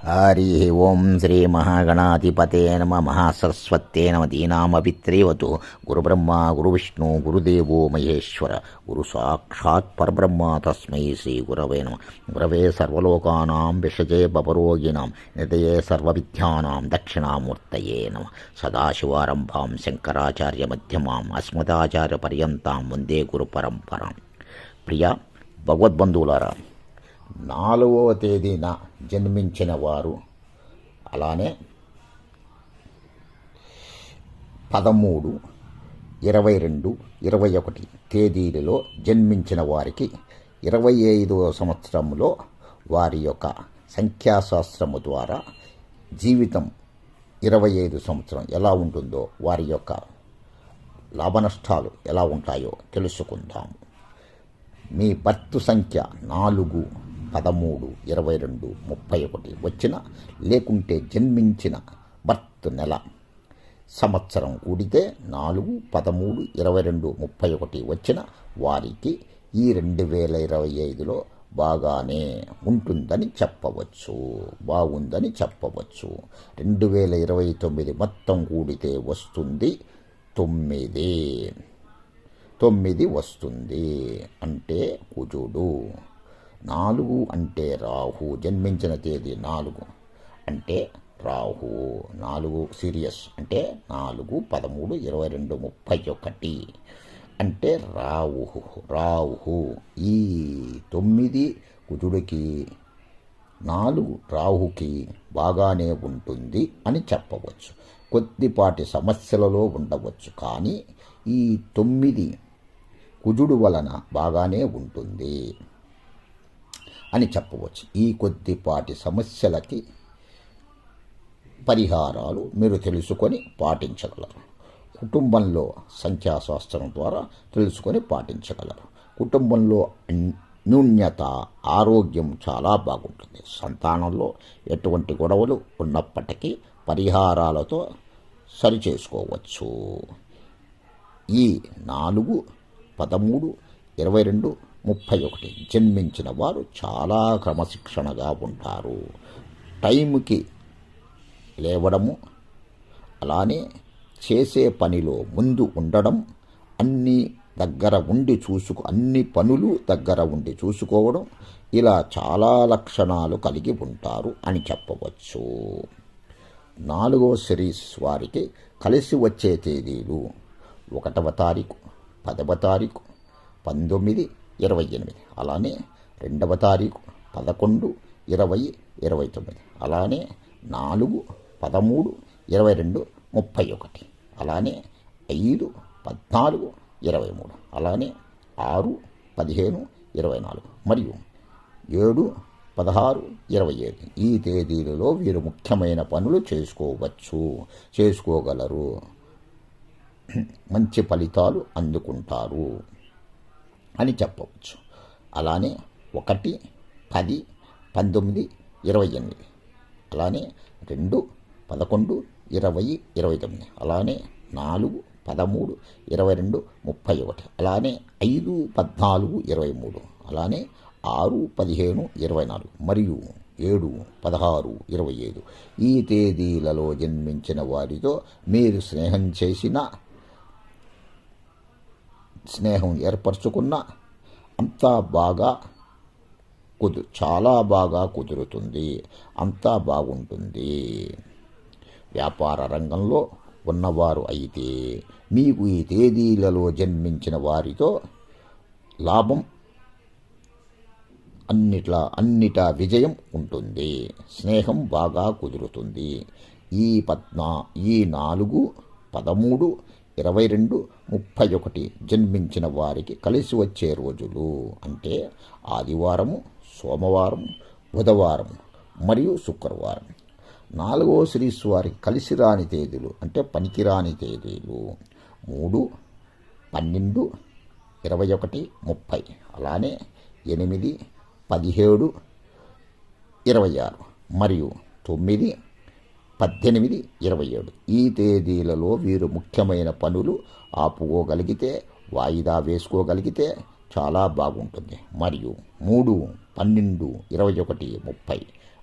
హరి ఓం శ్రీ మహాగణాధిపతే నమ మహాసరస్వతే నమ దీనామపి త్రేవతు గురుబ్రహ్మ గురువిష్ణు గురుదేవో మహేశ్వర గురు సాక్షాత్ పరబ్రహ్మ తస్మై శ్రీ గురవే నమ గురవే సర్వలోకానాం విషజే బపరోగిణాం నిదయే సర్వవిద్యానాం దక్షిణామూర్తయే నమ సదాశివారంభాం శంకరాచార్య మధ్యమాం అస్మదాచార్య పర్యంతాం వందే గురు పరంపరాం ప్రియ భగవద్బంధువులారా నాలుగవ తేదీన జన్మించిన వారు. అలానే పదమూడు ఇరవై రెండు ఇరవై ఒకటి తేదీలలో జన్మించిన వారికి ఇరవై ఐదవ సంవత్సరంలో వారి యొక్క సంఖ్యాశాస్త్రము ద్వారా జీవితం ఇరవై ఐదు సంవత్సరం ఎలా ఉంటుందో వారి యొక్క లాభనష్టాలు ఎలా ఉంటాయో తెలుసుకుందాము. మీ బర్త్ సంఖ్య నాలుగు. పదమూడు ఇరవై రెండు ముప్పై ఒకటి వచ్చిన లేకుంటే జన్మించిన బర్త్ నెల. సంవత్సరం కూడితే నాలుగు పదమూడు ఇరవై రెండు ముప్పై ఒకటి వచ్చిన వారికి ఈ రెండు వేల ఇరవై ఐదులో బాగానే ఉంటుందని చెప్పవచ్చు. బాగుందని చెప్పవచ్చు. రెండు వేల ఇరవై తొమ్మిది మొత్తం కూడితే వస్తుంది తొమ్మిది. తొమ్మిది వస్తుంది అంటే కుజుడు నాలుగు అంటే రాహు జన్మించిన తేదీ నాలుగు అంటే రాహు నాలుగు సీరియస్ అంటే నాలుగు పదమూడు ఇరవై రెండు ముప్పై ఒకటి అంటే రాహు రాహు. ఈ తొమ్మిది కుజుడికి నాలుగు రాహుకి బాగానే ఉంటుంది అని చెప్పవచ్చు. కొద్దిపాటి సమస్యలలో ఉండవచ్చు. కానీ ఈ తొమ్మిది కుజుడు వలన బాగానే ఉంటుంది. అని చెప్పవచ్చు. ఈ కొద్దిపాటి సమస్యలకి పరిహారాలు మీరు తెలుసుకొని పాటించగలరు. కుటుంబంలో సంఖ్యాశాస్త్రం ద్వారా తెలుసుకొని పాటించగలరు. కుటుంబంలో న్యూన్యత ఆరోగ్యం చాలా బాగుంటుంది. సంతానంలో ఎటువంటి గొడవలు ఉన్నప్పటికీ పరిహారాలతో సరిచేసుకోవచ్చు. ఈ నాలుగు పదమూడు ఇరవై రెండు ముప్పై ఒకటి. జన్మించిన వారు చాలా క్రమశిక్షణగా ఉంటారు. టైంకి లేవడము అలానే చేసే పనిలో ముందు ఉండడం అన్నీ దగ్గర ఉండి చూసుకు అన్ని పనులు దగ్గర ఉండి చూసుకోవడం ఇలా చాలా లక్షణాలు కలిగి ఉంటారు అని చెప్పవచ్చు. నాలుగో సిరీస్ వారికి కలిసి వచ్చే తేదీలు ఒకటవ తారీఖు పదవ తారీఖు పంతొమ్మిది ఇరవై ఎనిమిది. అలానే రెండవ తారీఖు పదకొండు ఇరవై ఇరవై తొమ్మిది. అలానే నాలుగు పదమూడు ఇరవై రెండు ముప్పై ఒకటి. అలానే ఐదు పద్నాలుగు ఇరవై మూడు. అలానే ఆరు పదిహేను ఇరవై నాలుగు. మరియు ఏడు పదహారు ఇరవై ఏడు ఈ తేదీలలో వీరు ముఖ్యమైన పనులు చేసుకోవచ్చు. చేసుకోగలరు. మంచి ఫలితాలు అందుకుంటారు. అని చెప్పవచ్చు. అలానే ఒకటి పది పంతొమ్మిది ఇరవై ఎనిమిది. అలానే రెండు పదకొండు ఇరవై ఇరవై తొమ్మిది. అలానే నాలుగు పదమూడు ఇరవై రెండు ముప్పై ఒకటి. అలానే ఐదు పద్నాలుగు ఇరవై మూడు. అలానే ఆరు పదిహేను ఇరవై నాలుగు. మరియు ఏడు పదహారు ఇరవై ఐదు. ఈ తేదీలలో జన్మించిన వారితో మీరు స్నేహం చేసిన స్నేహం ఏర్పరచుకున్న అంతా బాగా కుదు చాలా బాగా కుదురుతుంది. అంతా బాగుంటుంది. వ్యాపార రంగంలో ఉన్నవారు అయితే మీకు ఈ తేదీలలో జన్మించిన వారితో లాభం అన్నిట్లా అన్నిటా విజయం ఉంటుంది. స్నేహం బాగా కుదురుతుంది. ఈ పద్నా ఈ నాలుగు పదమూడు ఇరవై రెండు ముప్పై ఒకటి జన్మించిన వారికి కలిసి వచ్చే రోజులు అంటే ఆదివారము సోమవారం బుధవారం మరియు శుక్రవారం. నాలుగో సిరీస్ వారికి కలిసి రాని తేదీలు అంటే పనికిరాని తేదీలు మూడు పన్నెండు ఇరవై ఒకటి ముప్పై. అలానే ఎనిమిది పదిహేడు ఇరవై ఆరు. మరియు తొమ్మిది పద్దెనిమిది ఇరవై ఏడు. ఈ తేదీలలో వీరు ముఖ్యమైన పనులు ఆపుకోగలిగితే వాయిదా వేసుకోగలిగితే చాలా బాగుంటుంది. మరియు మూడు పన్నెండు ఇరవై ఒకటి ముప్పై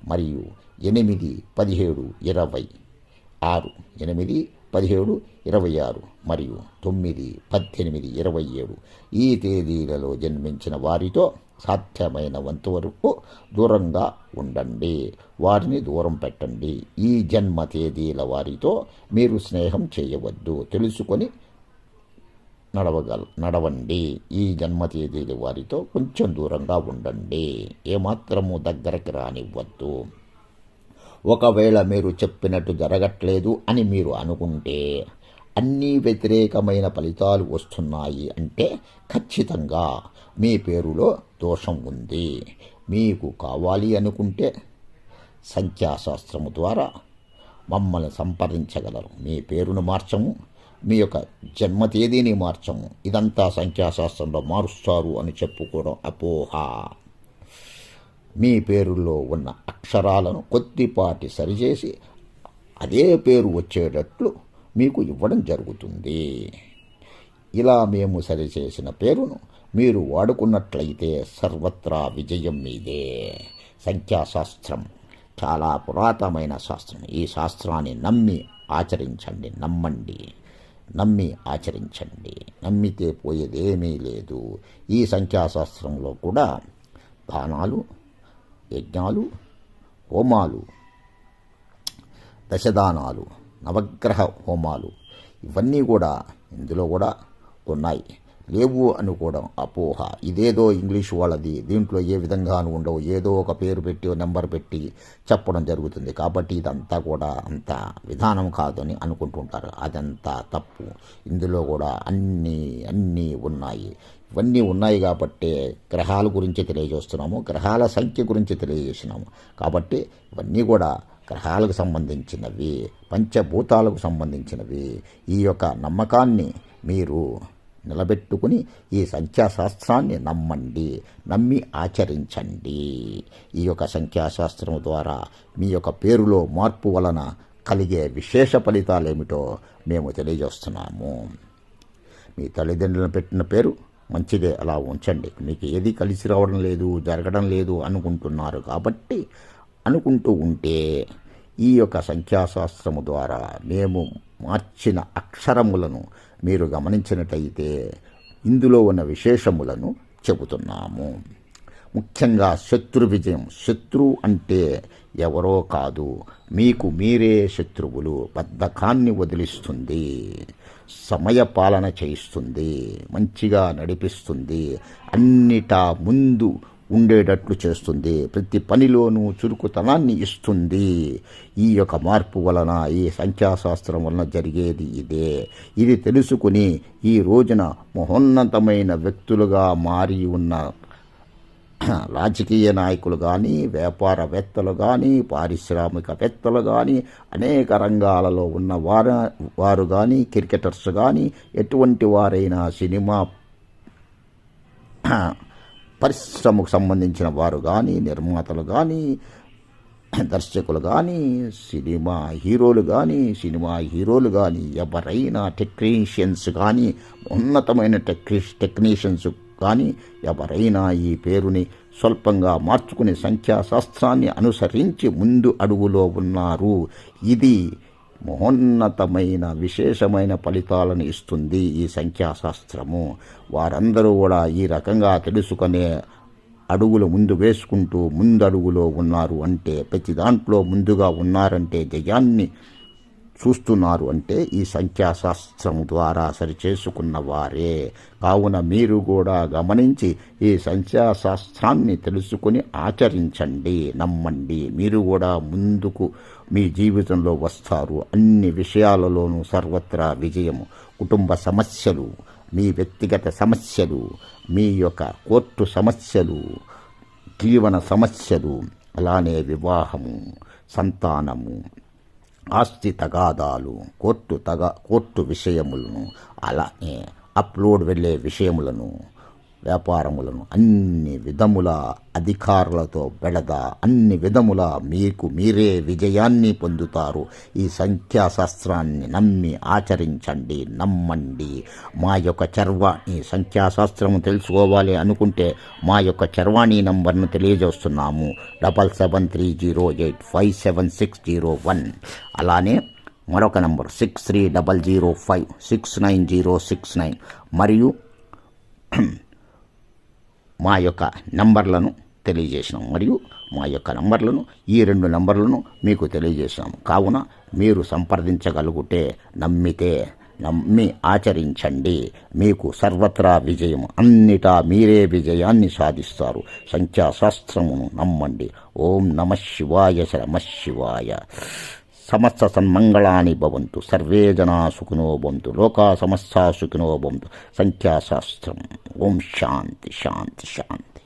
మరియు ఎనిమిది పదిహేడు ఇరవై ఆరు. ఎనిమిది పదిహేడు ఇరవై ఆరు మరియు తొమ్మిది పద్దెనిమిది ఇరవై ఏడు. ఈ తేదీలలో జన్మించిన వారితో సాధ్యమైనంత వరకు దూరంగా ఉండండి. వారిని దూరం పెట్టండి. ఈ జన్మ తేదీల వారితో మీరు స్నేహం చేయవద్దు. తెలుసుకొని నడవగల నడవండి. ఈ జన్మ తేదీల వారితో కొంచెం దూరంగా ఉండండి. ఏమాత్రము దగ్గరకి రానివ్వద్దు. ఒకవేళ మీరు చెప్పినట్టు జరగట్లేదు అని మీరు అనుకుంటే అన్నీ వ్యతిరేకమైన ఫలితాలు వస్తున్నాయి అంటే ఖచ్చితంగా మీ పేరులో దోషం ఉంది. మీకు కావాలి అనుకుంటే సంఖ్యాశాస్త్రము ద్వారా మమ్మల్ని సంప్రదించగలరు. మీ పేరును మార్చము మీ యొక్క జన్మ తేదీని మార్చము. ఇదంతా సంఖ్యాశాస్త్రంలో మారుస్తారు అని చెప్పుకోవడం అపోహ. మీ పేరులో ఉన్న అక్షరాలను కొద్దిపాటి సరిచేసి అదే పేరు వచ్చేటట్లు మీకు ఇవ్వడం జరుగుతుంది. ఇలా మేము సరిచేసిన పేరును మీరు వాడుకున్నట్లయితే సర్వత్రా విజయం మీదే. సంఖ్యాశాస్త్రం. చాలా పురాతనమైన శాస్త్రం. ఈ శాస్త్రాన్ని నమ్మి ఆచరించండి. నమ్మండి. నమ్మి ఆచరించండి. నమ్మితే పోయేదేమీ లేదు. ఈ సంఖ్యాశాస్త్రంలో కూడా దానాలు యజ్ఞాలు హోమాలు దశదానాలు నవగ్రహ హోమాలు. ఇవన్నీ కూడా ఇందులో కూడా ఉన్నాయి లేవు అనుకోవడం అపోహ. ఇదేదో ఇంగ్లీష్ వాళ్ళది. దీంట్లో ఏ విధంగానూ ఉండవు. ఏదో ఒక పేరు పెట్టి నెంబర్ పెట్టి చెప్పడం జరుగుతుంది. కాబట్టి ఇదంతా కూడా అంత విధానం కాదని అనుకుంటుంటారు. అదంతా తప్పు. ఇందులో కూడా అన్నీ అన్నీ ఉన్నాయి. ఇవన్నీ ఉన్నాయి కాబట్టి గ్రహాల గురించి తెలియజేస్తున్నాము. గ్రహాల సంఖ్య గురించి తెలియజేసినాము. కాబట్టి ఇవన్నీ కూడా గ్రహాలకు సంబంధించినవి పంచభూతాలకు సంబంధించినవి. ఈ యొక్క నమ్మకాన్ని మీరు నిలబెట్టుకుని ఈ సంఖ్యాశాస్త్రాన్ని నమ్మండి నమ్మి ఆచరించండి. ఈ యొక్క సంఖ్యాశాస్త్రం ద్వారా మీ యొక్క పేరులో మార్పు వలన కలిగే విశేష ఫలితాలు ఏమిటో మేము తెలియజేస్తున్నాము. మీ తల్లిదండ్రులను పెట్టిన పేరు మంచిదే అలా ఉంచండి. మీకు ఏది కలిసి రావడం లేదు జరగడం లేదు అనుకుంటున్నారు కాబట్టి అనుకుంటూ ఉంటే ఈ యొక్క సంఖ్యాశాస్త్రము ద్వారా మేము మార్చిన అక్షరములను మీరు గమనించినట్టయితే ఇందులో ఉన్న విశేషములను చెబుతున్నాము. ముఖ్యంగా శత్రు విజయం. శత్రు అంటే ఎవరో కాదు మీకు మీరే శత్రువులు. బద్ధకాన్ని వదిలిస్తుంది. సమయ పాలన చేయిస్తుంది. మంచిగా నడిపిస్తుంది. అన్నిటా ముందు ఉండేటట్లు చేస్తుంది. ప్రతి పనిలోనూ చురుకుతనాన్ని ఇస్తుంది. ఈ యొక్క మార్పు వలన ఈ సంఖ్యాశాస్త్రం వలన జరిగేది ఇదే. ఇది తెలుసుకుని ఈ రోజున మహోన్నతమైన వ్యక్తులుగా మారి ఉన్న రాజకీయ నాయకులు కానీ వ్యాపారవేత్తలు కానీ పారిశ్రామికవేత్తలు కానీ అనేక రంగాలలో ఉన్న వారు వారు కానీ క్రికెటర్స్ కానీ ఎటువంటి వారైనా సినిమా పరిశ్రమకు సంబంధించిన వారు కానీ నిర్మాతలు కానీ దర్శకులు కానీ సినిమా హీరోలు కానీ సినిమా హీరోలు కానీ ఎవరైనా టెక్నీషియన్స్ కానీ ఉన్నతమైన టెక్నీ టెక్నీషియన్స్ కానీ ఎవరైనా ఈ పేరుని స్వల్పంగా మార్చుకునే సంఖ్యాశాస్త్రాన్ని అనుసరించి ముందు అడుగులో ఉన్నారు. ఇది మహోన్నతమైన విశేషమైన ఫలితాలను ఇస్తుంది ఈ సంఖ్యాశాస్త్రము. వారందరూ కూడా ఈ రకంగా తెలుసుకునే అడుగులు ముందు వేసుకుంటూ ముందడుగులో ఉన్నారు అంటే ప్రతి దాంట్లో ముందుగా ఉన్నారంటే జయాన్ని చూస్తున్నారు అంటే ఈ సంఖ్యాశాస్త్రం ద్వారా సరిచేసుకున్న వారే. కావున మీరు కూడా గమనించి ఈ సంఖ్యాశాస్త్రాన్ని తెలుసుకుని ఆచరించండి నమ్మండి. మీరు కూడా ముందుకు మీ జీవితంలో వస్తారు. అన్ని విషయాలలోనూ సర్వత్రా విజయము. కుటుంబ సమస్యలు మీ వ్యక్తిగత సమస్యలు మీ యొక్క కోర్టు సమస్యలు జీవన సమస్యలు అలానే వివాహము సంతానము ఆస్తి తగాదాలు కోర్టు తగా కోర్టు విషయములను అలానే అప్లోడ్ వెళ్ళే విషయములను వ్యాపారములను అన్ని విధముల అధికారులతో బెడద అన్ని విధముల మీకు మీరే విజయాన్ని పొందుతారు. ఈ సంఖ్యాశాస్త్రాన్ని నమ్మి ఆచరించండి నమ్మండి. మా యొక్క చర్వాణి సంఖ్యాశాస్త్రము తెలుసుకోవాలి అనుకుంటే మా యొక్క చర్వాణి నంబర్ను తెలియజేస్తున్నాము. Double seven three zero eight five seven six zero one. అలానే మరొక number six three double zero five six nine zero six nine. మరియు మా యొక్క నంబర్లను తెలియజేసినాం. మరియు మా యొక్క నంబర్లను ఈ రెండు నంబర్లను మీకు తెలియజేసినాం కావున మీరు సంప్రదించగలుగుతే నమ్మితే నమ్మి ఆచరించండి. మీకు సర్వత్రా విజయం అన్నిటా మీరే విజయాన్ని సాధిస్తారు. సంఖ్యాశాస్త్రమును నమ్మండి. ఓం నమ శివాయ శివాయ. సమస్త సన్మంగళాని భవంతు సర్వే జనా సుఖినో భవంతు లోకా సమస్త సుఖినో భవంతు. సంఖ్యాశాస్త్రం. ఓం శాంతి శాంతి శాంతి.